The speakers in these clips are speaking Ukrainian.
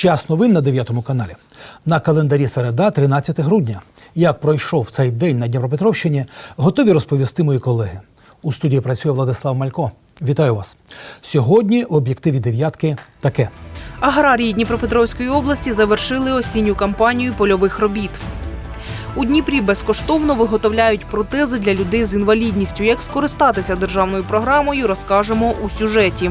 Час новин на 9 каналі. На календарі середа, 13 грудня. Як пройшов цей день на Дніпропетровщині, готові розповісти мої колеги. У студії працює Владислав Малько. Вітаю вас. Сьогодні в об'єктиві дев'ятки таке. Аграрії Дніпропетровської області завершили осінню кампанію польових робіт. У Дніпрі безкоштовно виготовляють протези для людей з інвалідністю. Як скористатися державною програмою, розкажемо у сюжеті.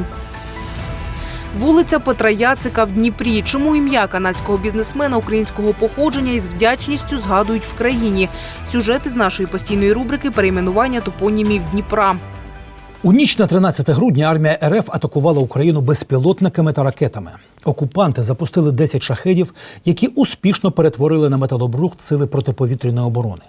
Вулиця Петра Яцика в Дніпрі. Чому ім'я канадського бізнесмена українського походження із вдячністю згадують в країні? Сюжети з нашої постійної рубрики перейменування топонімів Дніпра. У ніч на 13 грудня армія РФ атакувала Україну безпілотниками та ракетами. Окупанти запустили 10 шахедів, які успішно перетворили на металобрухт сили протиповітряної оборони.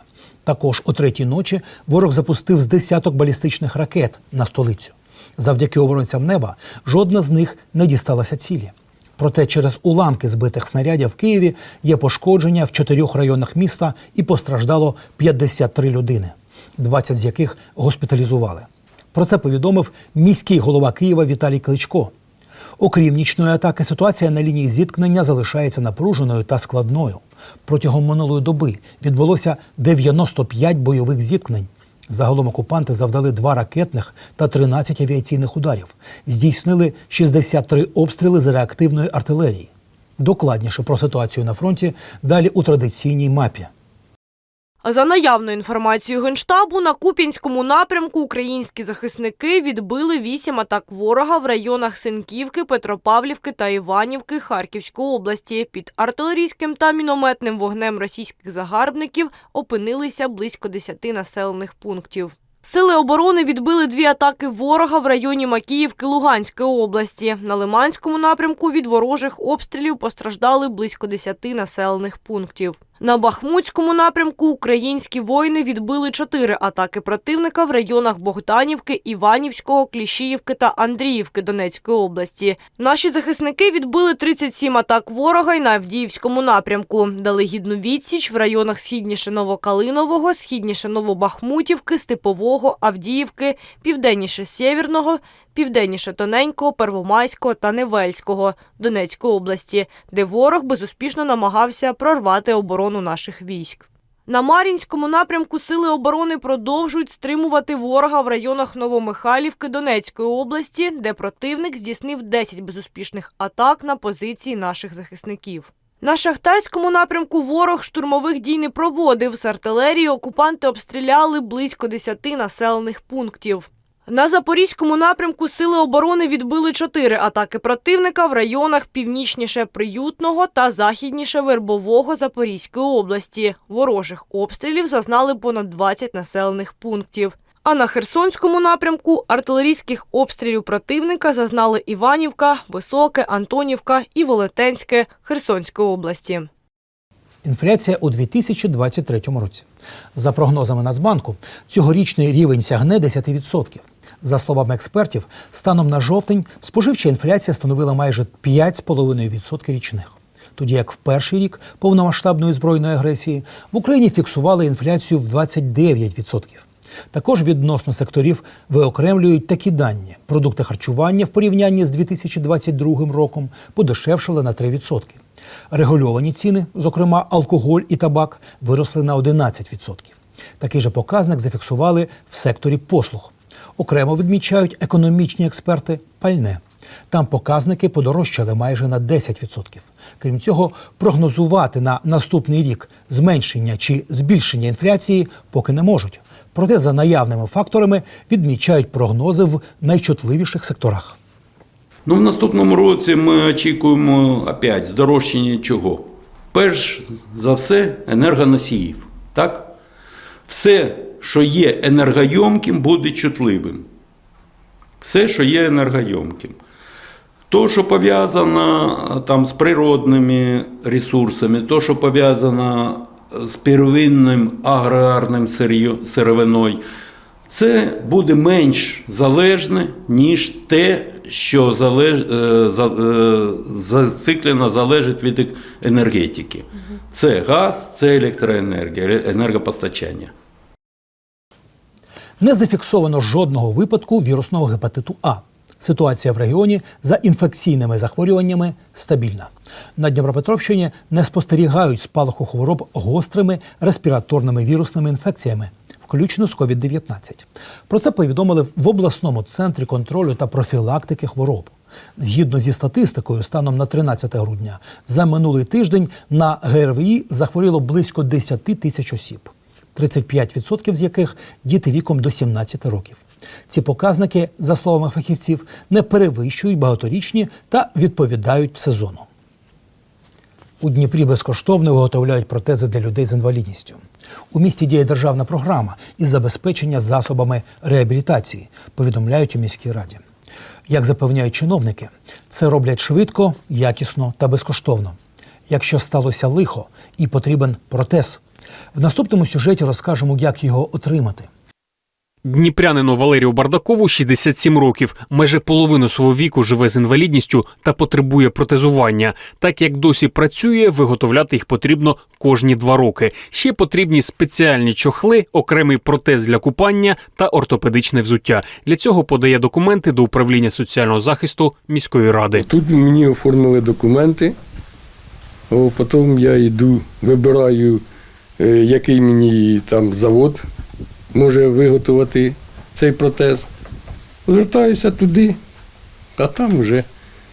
Також о третій ночі ворог запустив з десяток балістичних ракет на столицю. Завдяки оборонцям неба жодна з них не дісталася цілі. Проте через уламки збитих снарядів в Києві є пошкодження в чотирьох районах міста і постраждало 53 людини, 20 з яких госпіталізували. Про це повідомив міський голова Києва Віталій Кличко. Окрім нічної атаки, ситуація на лінії зіткнення залишається напруженою та складною. Протягом минулої доби відбулося 95 бойових зіткнень. Загалом окупанти завдали два ракетних та 13 авіаційних ударів, здійснили 63 обстріли з реактивної артилерії. Докладніше про ситуацію на фронті далі у традиційній мапі. За наявною інформацією Генштабу, на Куп'янському напрямку українські захисники відбили вісім атак ворога в районах Синківки, Петропавлівки та Іванівки Харківської області. Під артилерійським та мінометним вогнем російських загарбників опинилися близько 10 населених пунктів. Сили оборони відбили дві атаки ворога в районі Макіївки Луганської області. На Лиманському напрямку від ворожих обстрілів постраждали близько 10 населених пунктів. На Бахмутському напрямку українські воїни відбили чотири атаки противника в районах Богданівки, Іванівського, Кліщіївки та Андріївки Донецької області. Наші захисники відбили 37 атак ворога й на Авдіївському напрямку. Дали гідну відсіч в районах східніше Новокалинового, східніше Новобахмутівки, Степового, Авдіївки, південніше Сєвєрного, південніше Тоненького, Первомайського та Невельського Донецької області, де ворог безуспішно намагався прорвати оборону наших військ. На Мар'їнському напрямку сили оборони продовжують стримувати ворога в районах Новомихайлівки Донецької області, де противник здійснив 10 безуспішних атак на позиції наших захисників. На шахтарському напрямку ворог штурмових дій не проводив. З артилерії окупанти обстріляли близько 10 населених пунктів. На Запорізькому напрямку сили оборони відбили чотири атаки противника в районах північніше Приютного та західніше Вербового Запорізької області. Ворожих обстрілів зазнали понад 20 населених пунктів. А на Херсонському напрямку артилерійських обстрілів противника зазнали Іванівка, Високе, Антонівка і Волотенське Херсонської області. Інфляція у 2023 році. За прогнозами Нацбанку, цьогорічний рівень сягне 10%. За словами експертів, станом на жовтень споживча інфляція становила майже 5,5% річних. Тоді як в перший рік повномасштабної збройної агресії в Україні фіксували інфляцію в 29%. Також відносно секторів виокремлюють такі дані: продукти харчування в порівнянні з 2022 роком подешевшили на 3%. Регульовані ціни, зокрема алкоголь і табак, виросли на 11%. Такий же показник зафіксували в секторі послуг. Окремо відмічають економічні експерти пальне. Там показники подорожчали майже на 10%. Крім цього, прогнозувати на наступний рік зменшення чи збільшення інфляції поки не можуть. Проте за наявними факторами відмічають прогнози в найчутливіших секторах. Ну, в наступному році ми очікуємо опять здорожчання чого? Перш за все, енергоносіїв. Так? Все, що є енергойомким, буде чутливим. Все, що є енергойомким. То, що пов'язано там, з природними ресурсами, то, що пов'язано з первинним аграрним сировиною, це буде менш залежне, ніж те, що залеж... е, за- е, зациклено залежить від енергетики. Це газ, це електроенергія, е- енергопостачання. Не зафіксовано жодного випадку вірусного гепатиту А. Ситуація в регіоні за інфекційними захворюваннями стабільна. На Дніпропетровщині не спостерігають спалаху хвороб гострими респіраторними вірусними інфекціями, включно з COVID-19. Про це повідомили в обласному центрі контролю та профілактики хвороб. Згідно зі статистикою, станом на 13 грудня за минулий тиждень на ГРВІ захворіло близько 10 тисяч осіб, 35% з яких діти віком до 17 років. Ці показники, за словами фахівців, не перевищують багаторічні та відповідають сезону. У Дніпрі безкоштовно виготовляють протези для людей з інвалідністю. У місті діє державна програма із забезпечення засобами реабілітації, повідомляють у міській раді. Як запевняють чиновники, це роблять швидко, якісно та безкоштовно. Якщо сталося лихо і потрібен протез, в наступному сюжеті розкажемо, як його отримати. Дніпрянину Валерію Бардакову 67 років. Майже половину свого віку живе з інвалідністю та потребує протезування. Так як досі працює, виготовляти їх потрібно кожні два роки. Ще потрібні спеціальні чохли, окремий протез для купання та ортопедичне взуття. Для цього подає документи до управління соціального захисту міської ради. Тут мені оформили документи, потім я йду, вибираю, який мені там завод може виготовити цей протез. Звертаюся туди, а там вже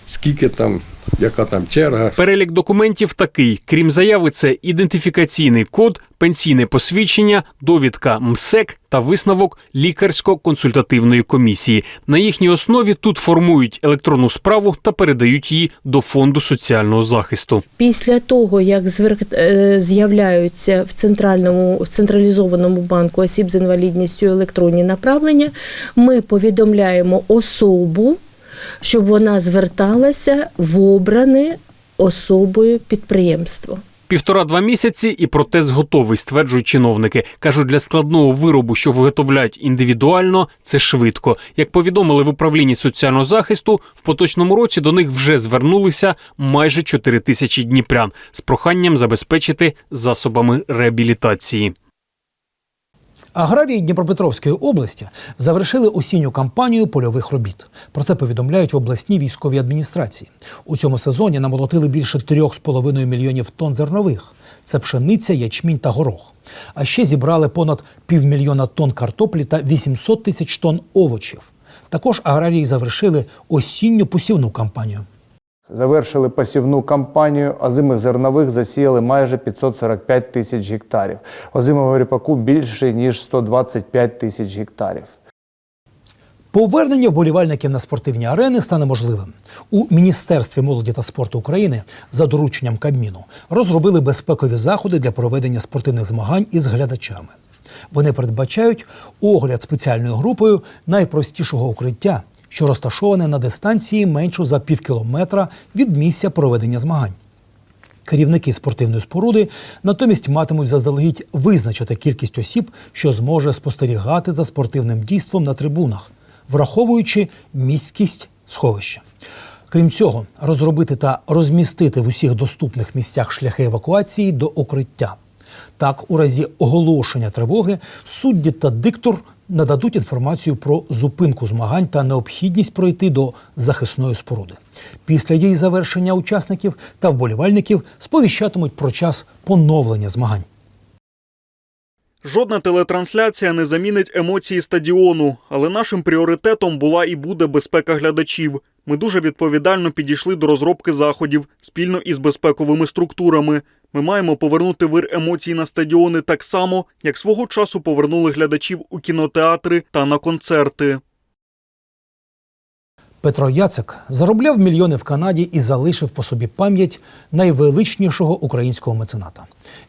скільки там, яка там черга. Перелік документів такий: крім заяви, це ідентифікаційний код, пенсійне посвідчення, довідка МСЕК та висновок лікарсько-консультативної комісії. На їхній основі тут формують електронну справу та передають її до фонду соціального захисту. Після того, як звер- е, з'являються в центральному в централізованому банку осіб з інвалідністю електронні направлення, ми повідомляємо особу, щоб вона зверталася в обране особою підприємство. Півтора-два місяці і протез готовий, стверджують чиновники. Кажуть, для складного виробу, що виготовляють індивідуально, це швидко. Як повідомили в управлінні соціального захисту, в поточному році до них вже звернулися майже 4 тисячі дніпрян з проханням забезпечити засобами реабілітації. Аграрії Дніпропетровської області завершили осінню кампанію польових робіт. Про це повідомляють в обласній військовій адміністрації. У цьому сезоні намолотили більше 3,5 мільйонів тонн зернових. Це пшениця, ячмінь та горох. А ще зібрали понад півмільйона тонн картоплі та 800 тисяч тонн овочів. Також аграрії завершили осінню посівну кампанію. Завершили посівну кампанію, озимих зернових засіяли майже 545 тисяч гектарів. Озимого ріпаку більше, ніж 125 тисяч гектарів. Повернення вболівальників на спортивні арени стане можливим. У Міністерстві молоді та спорту України за дорученням Кабміну розробили безпекові заходи для проведення спортивних змагань із глядачами. Вони передбачають огляд спеціальною групою найпростішого укриття, що розташоване на дистанції меншу за півкілометра від місця проведення змагань. Керівники спортивної споруди натомість матимуть заздалегідь визначити кількість осіб, що зможе спостерігати за спортивним дійством на трибунах, враховуючи міськість сховища. Крім цього, розробити та розмістити в усіх доступних місцях шляхи евакуації до укриття. Так, у разі оголошення тривоги судді та диктор нададуть інформацію про зупинку змагань та необхідність пройти до захисної споруди. Після її завершення учасників та вболівальників сповіщатимуть про час поновлення змагань. Жодна телетрансляція не замінить емоції стадіону, але нашим пріоритетом була і буде безпека глядачів. Ми дуже відповідально підійшли до розробки заходів спільно із безпековими структурами. Ми маємо повернути вир емоцій на стадіони так само, як свого часу повернули глядачів у кінотеатри та на концерти. Петро Яцик заробляв мільйони в Канаді і залишив по собі пам'ять найвеличнішого українського мецената.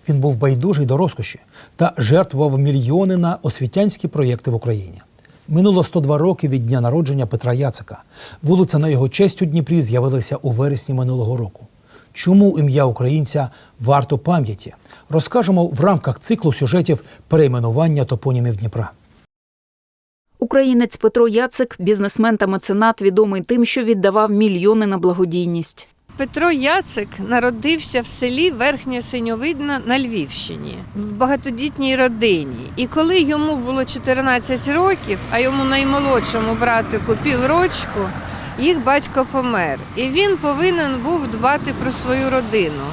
Він був байдужий до розкоші та жертвував мільйони на освітянські проєкти в Україні. Минуло 102 роки від дня народження Петра Яцика. Вулиця на його честь у Дніпрі з'явилася у вересні минулого року. Чому ім'я українця варто пам'яті? Розкажемо в рамках циклу сюжетів перейменування топонімів Дніпра. Українець Петро Яцик, бізнесмен та меценат, відомий тим, що віддавав мільйони на благодійність. Петро Яцик народився в селі Верхньосиньовидно на Львівщині в багатодітній родині. І коли йому було 14 років, а йому наймолодшому братику піврочку, їх батько помер, і він повинен був дбати про свою родину.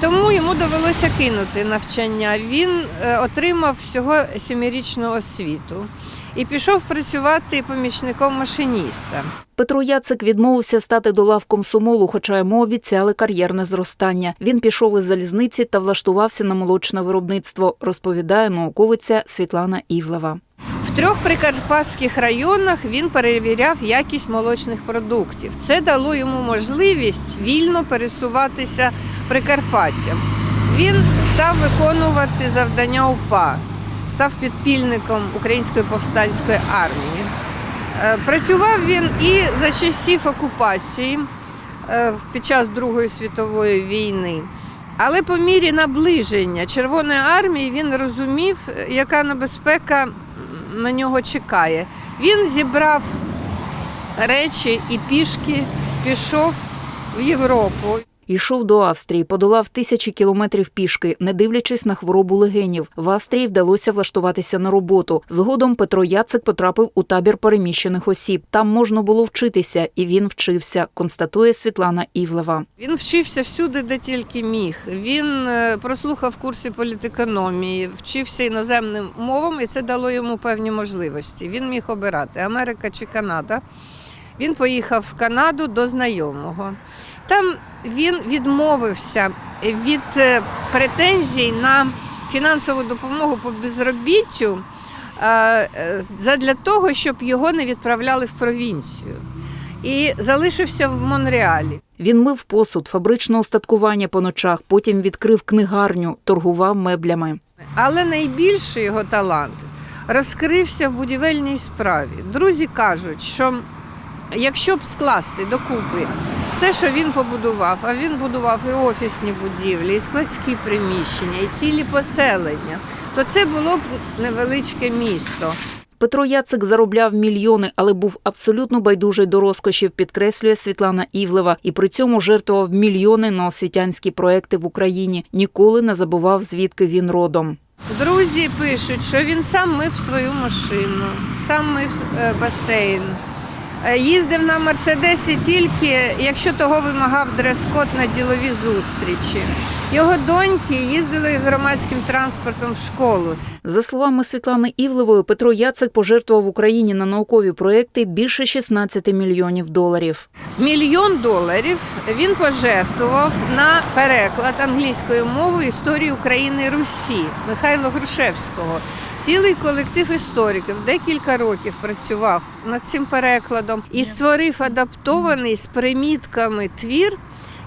Тому йому довелося кинути навчання. Він е, отримав всього сімирічну освіту і пішов працювати помічником машиніста. Петро Яцик відмовився стати до лав комсомолу, хоча йому обіцяли кар'єрне зростання. Він пішов із залізниці та влаштувався на молочне виробництво, розповідає науковиця Світлана Івлева. В трьох прикарпатських районах він перевіряв якість молочних продуктів. Це дало йому можливість вільно пересуватися Прикарпаттям. Він став виконувати завдання УПА, став підпільником Української повстанської армії. Е, Працював він і за часів окупації е, під час Другої світової війни. Але по мірі наближення Червоної армії він розумів, е, яка небезпека на нього чекає. Він зібрав речі і пішки пішов в Європу. Йшов до Австрії, подолав тисячі кілометрів пішки, не дивлячись на хворобу легенів. В Австрії вдалося влаштуватися на роботу. Згодом Петро Яцик потрапив у табір переміщених осіб. Там можна було вчитися, і він вчився, констатує Світлана Івлева. Він вчився всюди, де тільки міг. Він е, прослухав курси політекономії, вчився іноземним мовам, і це дало йому певні можливості. Він міг обирати Америка чи Канада. Він поїхав в Канаду до знайомого. Там він відмовився від е, претензій на фінансову допомогу по безробіттю е, е, того, щоб його не відправляли в провінцію. І залишився в Монреалі. Він мив посуд, фабричне устаткування по ночах, потім відкрив книгарню, торгував меблями. Але найбільший його талант розкрився в будівельній справі. Друзі кажуть, що якщо б скласти докупи все, що він побудував, а він будував і офісні будівлі, і складські приміщення, і цілі поселення, то це було б невеличке місто. Петро Яцик заробляв мільйони, але був абсолютно байдужий до розкошів, підкреслює Світлана Івлева, і при цьому жертвував мільйони на освітянські проекти в Україні. Ніколи не забував, звідки він родом. Друзі пишуть, що він сам мив свою машину, сам мив е, басейн. Е, Їздив на Мерседесі тільки, якщо того вимагав дрес-код на ділові зустрічі. Його доньки їздили громадським транспортом в школу. За словами Світлани Івлевої, Петро Яцик пожертвував Україні на наукові проекти більше 16 мільйонів доларів. Мільйон доларів він пожертвував на переклад англійською мовою історії України Русі Михайла Грушевського. Цілий колектив істориків декілька років працював над цим перекладом і створив адаптований з примітками твір,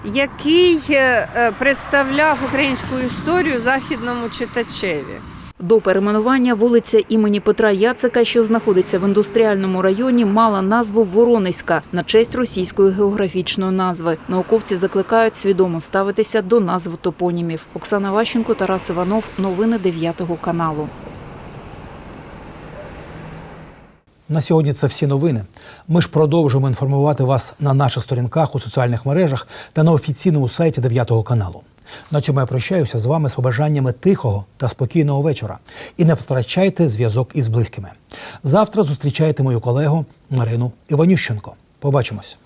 який е, е, представляв українську історію західному читачеві. До перейменування вулиця імені Петра Яцика, що знаходиться в індустріальному районі, мала назву Воронезька на честь російської географічної назви. Науковці закликають свідомо ставитися до назв топонімів. Оксана Ващенко, Тарас Іванов. Новини 9 каналу. На сьогодні це всі новини. Ми ж продовжуємо інформувати вас на наших сторінках у соціальних мережах та на офіційному сайті 9 каналу. На цьому я прощаюся з вами з побажаннями тихого та спокійного вечора. І не втрачайте зв'язок із близькими. Завтра зустрічайте мою колегу Марину Іванющенко. Побачимось.